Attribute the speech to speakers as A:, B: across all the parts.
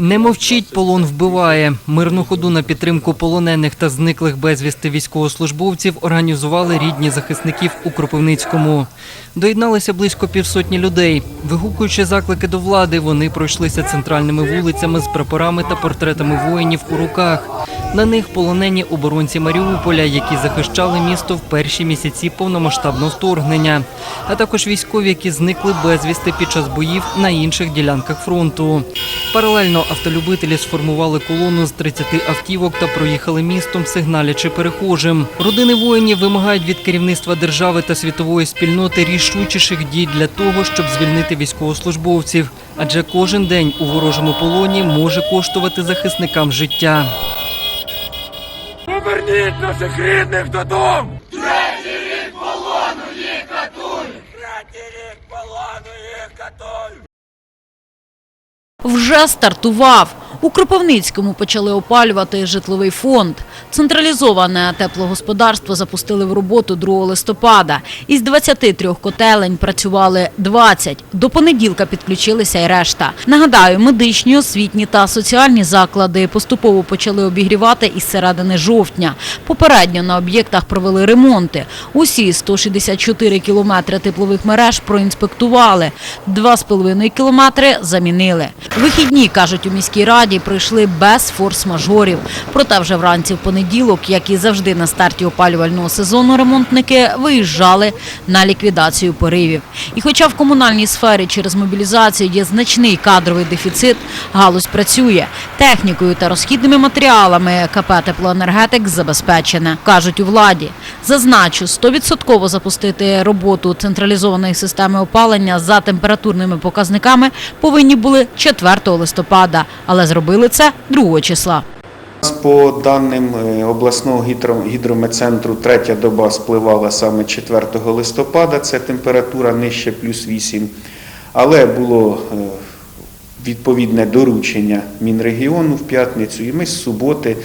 A: Не мовчіть, полон вбиває. Мирну ходу на підтримку полонених та зниклих безвісти військовослужбовців організували рідні захисників у Кропивницькому. Доєдналися близько півсотні людей. Вигукуючи заклики до влади, вони пройшлися центральними вулицями з прапорами та портретами воїнів у руках. На них полонені оборонці Маріуполя, які захищали місто в перші місяці повномасштабного вторгнення, а також військові, які зникли безвісти під час боїв на інших ділянках фронту. Паралельно автолюбителі сформували колону з 30 автівок та проїхали містом, сигналячи перехожим. Родини воїнів вимагають від керівництва держави та світової спільноти рішучіших дій для того, щоб звільнити військовослужбовців. Адже кожен день у ворожому полоні може коштувати захисникам життя.
B: Поверніть наших рідних додому! Третій рік полону їх катують! Третій рік полону їх катують!
C: Вже стартував. У Кропивницькому почали опалювати житловий фонд. Централізоване теплогосподарство запустили в роботу 2 листопада. Із 23 котелень працювали 20. До понеділка підключилися й решта. Нагадаю, медичні, освітні та соціальні заклади поступово почали обігрівати із середини жовтня. Попередньо на об'єктах провели ремонти. Усі 164 кілометри теплових мереж проінспектували. 2,5 кілометри замінили. Вихідні, кажуть у міській раді, пройшли без форс-мажорів. Проте вже вранці в понеділок, як і завжди на старті опалювального сезону, ремонтники виїжджали на ліквідацію поривів. І хоча в комунальній сфері через мобілізацію є значний кадровий дефіцит, галузь працює. Технікою та розхідними матеріалами КП «Теплоенергетик» забезпечене, кажуть у владі. Зазначу, 100% запустити роботу централізованої системи опалення за температурними показниками повинні були 4 листопада, але зробили це 2 числа.
D: По даним е, обласного гідрометцентру, третя доба спливала саме 4 листопада, це температура нижче плюс 8, але було е, відповідне доручення Мінрегіону в п'ятницю, і ми з суботи,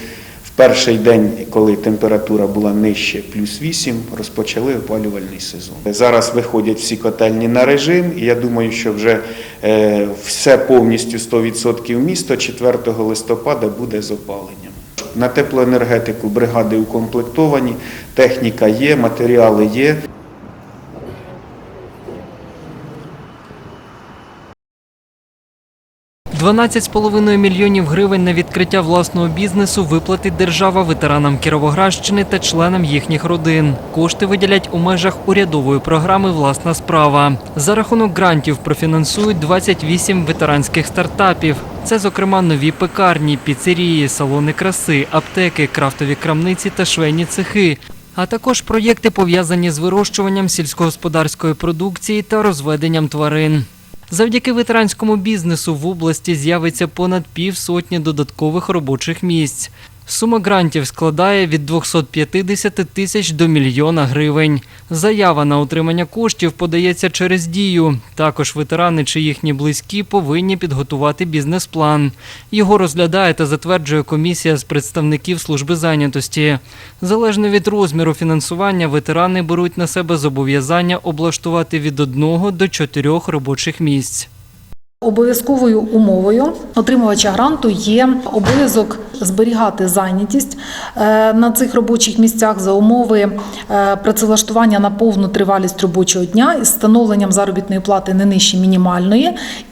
D: перший день, коли температура була нижче плюс 8, розпочали опалювальний сезон. Зараз виходять всі котельні на режим, і я думаю, що вже е, все повністю 100% місто 4 листопада буде з опаленням. На теплоенергетику бригади укомплектовані, техніка є, матеріали є.
A: 12,5 мільйонів гривень на відкриття власного бізнесу виплатить держава ветеранам Кіровоградщини та членам їхніх родин. Кошти виділять у межах урядової програми Власна справа. За рахунок грантів профінансують 28 ветеранських стартапів. Це, зокрема, нові пекарні, піцерії, салони краси, аптеки, крафтові крамниці та швейні цехи. А також проєкти пов'язані з вирощуванням сільськогосподарської продукції та розведенням тварин. Завдяки ветеранському бізнесу в області з'явиться понад півсотні додаткових робочих місць. Сума грантів складає від 250 тисяч до мільйона гривень. Заява на отримання коштів подається через дію. Також ветерани чи їхні близькі повинні підготувати бізнес-план. Його розглядає та затверджує комісія з представників служби зайнятості. Залежно від розміру фінансування, ветерани беруть на себе зобов'язання облаштувати від одного до чотирьох робочих місць.
E: Обов'язковою умовою отримувача гранту є обов'язок зберігати зайнятість е, на цих робочих місцях за умови е, працевлаштування на повну тривалість робочого дня із встановленням заробітної плати не нижче мінімальної.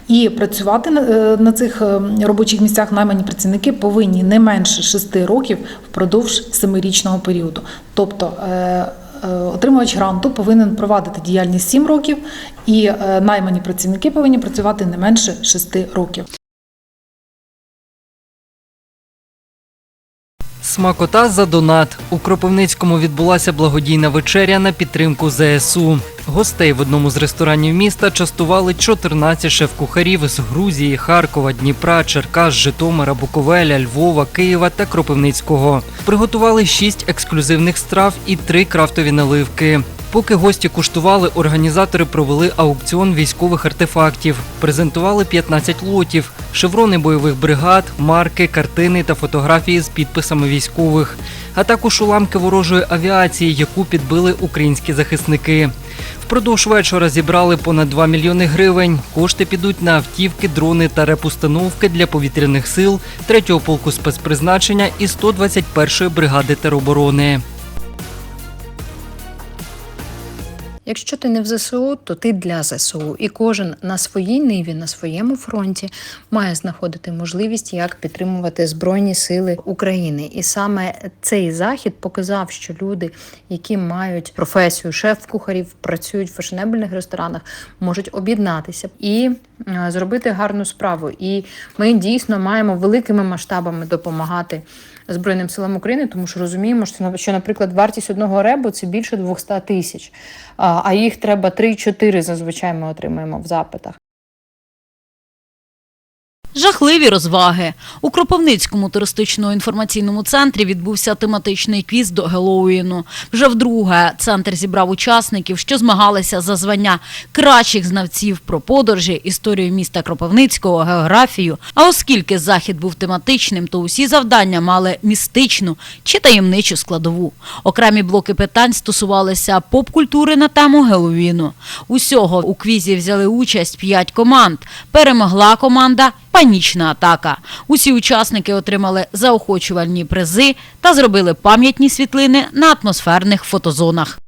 E: І працювати на- е, цих робочих місцях наймані працівники повинні не менше 6 років впродовж 7-річного періоду. Тобто Отримувач гранту повинен провадити діяльність 7 років, і е, наймані працівники повинні працювати не менше 6 років.
A: Смакота за донат. У Кропивницькому відбулася благодійна вечеря на підтримку ЗСУ. Гостей в одному з ресторанів міста частували 14 шеф-кухарів з Грузії, Харкова, Дніпра, Черкас, Житомира, Буковеля, Львова, Києва та Кропивницького. Приготували 6 ексклюзивних страв і 3 крафтові наливки. Поки гості куштували, організатори провели аукціон військових артефактів, презентували 15 лотів, шеврони бойових бригад, марки, картини та фотографії з підписами військових, а також уламки ворожої авіації, яку підбили українські захисники. Впродовж вечора зібрали понад 2 мільйони гривень. Кошти підуть на автівки, дрони та репустановки для повітряних сил 3-го полку спецпризначення і 121-ї бригади тероборони.
F: Якщо ти не в ЗСУ, то ти для ЗСУ. І кожен на своїй ниві, на своєму фронті має знаходити можливість, як підтримувати Збройні Сили України. І саме цей захід показав, що люди, які мають професію шеф-кухарів, працюють в фешенебельних ресторанах, можуть об'єднатися і е, зробити гарну справу. І ми дійсно маємо великими масштабами допомагати. Збройним силам України, тому що розуміємо, що, наприклад, вартість одного ребу це більше 200 тисяч, а їх треба 3-4 зазвичай ми отримаємо в запитах.
C: Жахливі розваги. У Кропивницькому туристично-інформаційному центрі відбувся тематичний квіз до Геловіну. Вже вдруге центр зібрав учасників, що змагалися за звання кращих знавців про подорожі, історію міста Кропивницького, географію. А оскільки захід був тематичним, то усі завдання мали містичну чи таємничу складову. Окремі блоки питань стосувалися поп-культури на тему Геловіну. Усього у квізі взяли участь п'ять команд. Перемогла команда Панічна атака. Усі учасники отримали заохочувальні призи та зробили пам'ятні світлини на атмосферних фотозонах.